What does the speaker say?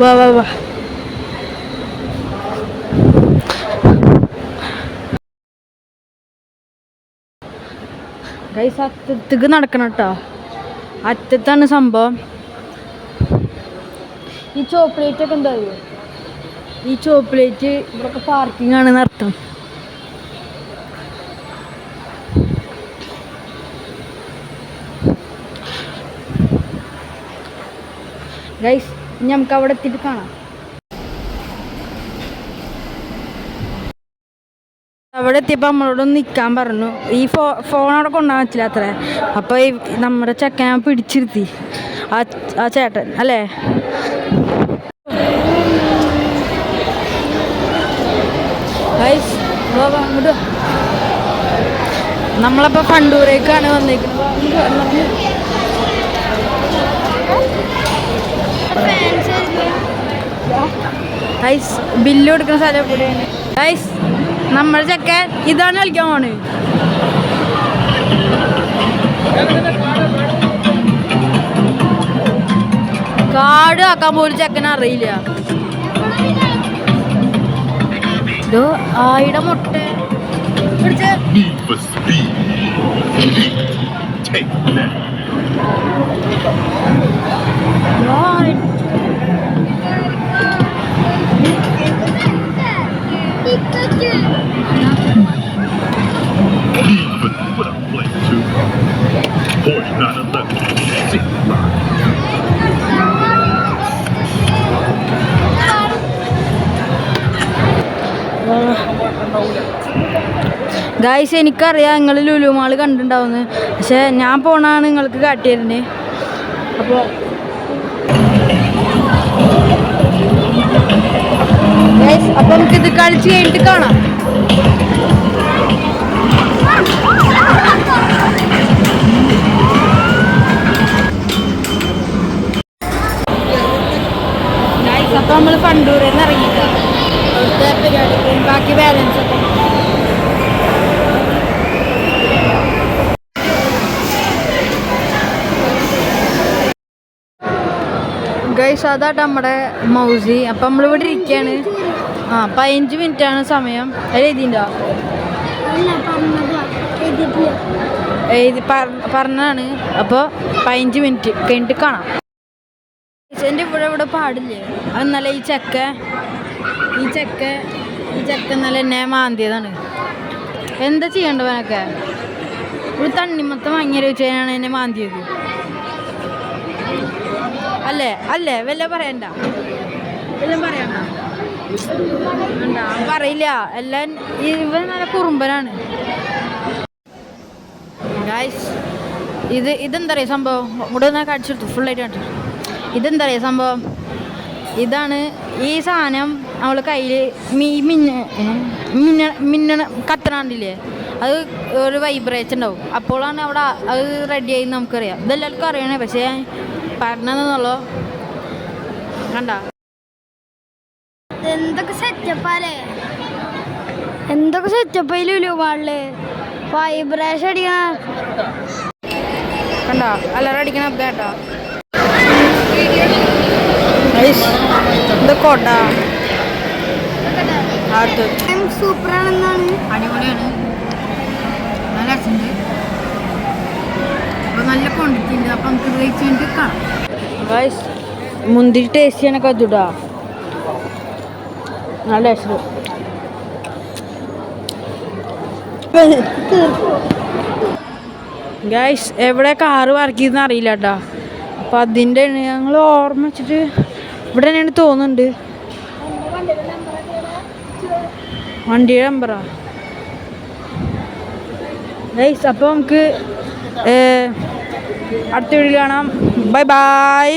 വാ വാ വാ. ഗൈസ് അറ്റത്തേക്ക് നടക്കണം കേട്ടോ അറ്റത്താണ് സംഭവം. ഈ ചോക്ലേറ്റ് ഒക്കെ എന്താ അറിയോ ഈ ചോക്ലേറ്റ് ഇവിടെയൊക്കെ പാർക്കിംഗ് ആണെന്ന് അർത്ഥം. ഗൈസ് ഇനി നമുക്ക് അവിടെ എത്തിയിട്ട് കാണാം. അവിടെ എത്തിയപ്പോൾ നമ്മളോട് നിൽക്കാൻ പറഞ്ഞു. ഈ ഫോ ഫോൺ അവിടെ കൊണ്ടുപോകാൻ പറ്റില്ല അത്രേ. അപ്പോൾ ഈ നമ്മുടെ ചെക്കനെ പിടിച്ചിരുത്തി. ആ ആ ചേട്ടൻ അല്ലേ? നമ്മളപ്പോൾ ഫണ്ടൂരേക്കാണ് വന്നേക്കുന്നത് ഗൈസ് ബില്ല് കൊടുക്കുന്ന സ്ഥലം എവിടെയാണ്? ഗൈസ് നമ്മൾ ചെക്കൻ ഇതാണ് കളിക്കാൻ പോണ്. കാട് ആക്കാൻ പോലും ചെക്കൻ അറിയില്ല. ഇതോ ആയിട മുട്ട. പിടിച്ച്. Porsche 911. Six line. ഗായ്സ് എനിക്കറിയാം നിങ്ങൾ ലുലുമാൾ കണ്ടിട്ടുണ്ടാവുന്നു പക്ഷെ ഞാൻ പോണാണ് നിങ്ങൾക്ക് കാട്ടിയിരുന്നത് അപ്പോൾ അപ്പൊ നമുക്കിത് കളിച്ച് കഴിഞ്ഞിട്ട് കാണാം അപ്പോൾ നമ്മൾ പണ്ടൂരിൽ നിന്ന് ഇറങ്ങിയിട്ടാണ് അവിടുത്തെ പരിപാടിക്ക് ബാക്കി ബാലൻസ് ഒക്കെ. ഗൈസ് നമ്മുടെ മൗസി. അപ്പം നമ്മളിവിടെ ഇരിക്കുകയാണ് ആ പതിനഞ്ച് മിനിറ്റ് ആണ് സമയം. അതിൽ എഴുതിണ്ടോ? എഴുതി പറ- പറഞ്ഞാണ് അപ്പോൾ പതിനഞ്ച് മിനിറ്റ് കഴിഞ്ഞിട്ട് കാണാം. ഇവിടെ പാടില്ലേ? അത് ഈ ചക്ക ഈ ചക്ക ഈ ചക്ക എന്നാലും എന്നെ മാന്തിയതാണ്. എന്താ ചെയ്യേണ്ടവനൊക്കെ ഒരു തണ്ണിമത്തം വാങ്ങിയ വെച്ചാണ് എന്നെ മാന്തിയത്? അല്ലേ? അല്ലേ? വല്ല പറയണ്ട. വല്ലതും പറയണ്ട. പറയില്ല. എല്ലാം ഇവൻ നല്ല കുറുമ്പനാണ്. ഇത് ഇതെന്താ പറയുക സംഭവം? ഇവിടെ നിന്ന് കടിച്ചെടുത്തു ഫുള്ളായിട്ട് കണ്ടു ഇതെന്താ പറയുക സംഭവം? ഇതാണ് ഈ സാധനം അവൾ കയ്യിൽ മീ മിന്ന? മിന്ന മിന്നണ കത്തണാണ്ടില്ലേ അത് ഒരു വൈബ്രേഷൻ ഉണ്ടാവും. അപ്പോഴാണ് അവിടെ അത് റെഡിയായി നമുക്കറിയാം. ഇതെല്ലാവർക്കും അറിയണേ പക്ഷേ പറഞ്ഞതെന്നുള്ളൂ? കണ്ട. എന്തൊക്കെ സെറ്റപ്പാലേ എന്തൊക്കെ സെറ്റപ്പയിലൂലോ പാടിൽ? വൈബ്രേഷൻ അടിക്കണ കണ്ടോ. അലറ അടിക്കണ കേട്ടോ ഇത് കൊട. സൂപ്പറാണെന്നാണ്. അടിപൊളിയാണ്. നല്ല രസമുണ്ട്. അപ്പോൾ നല്ല ക്വാണ്ടിറ്റി ഉണ്ട്. അപ്പം നമുക്ക് കഴിച്ച് കഴിഞ്ഞിട്ട് കാണാം. മുന്തിരി ടേസ്റ്റ് ചെയ്യാനൊക്കെ ഇതുടാ നല്ല ടേസ്റ്റ് ഗൈസ് എവിടെ കാറ് വർക്ക് ചെയ്തെന്ന് അറിയില്ല കേട്ടോ അപ്പം അതിന്റെ ഞങ്ങൾ ഓർമ്മ വെച്ചിട്ട് ഇവിടെ തന്നെയാണ് തോന്നുന്നുണ്ട്. വണ്ടിയുടെ നമ്പറാ ഗൈസ് അപ്പോൾ നമുക്ക് അടുത്ത വീഡിയോ കാണാം. Bye bye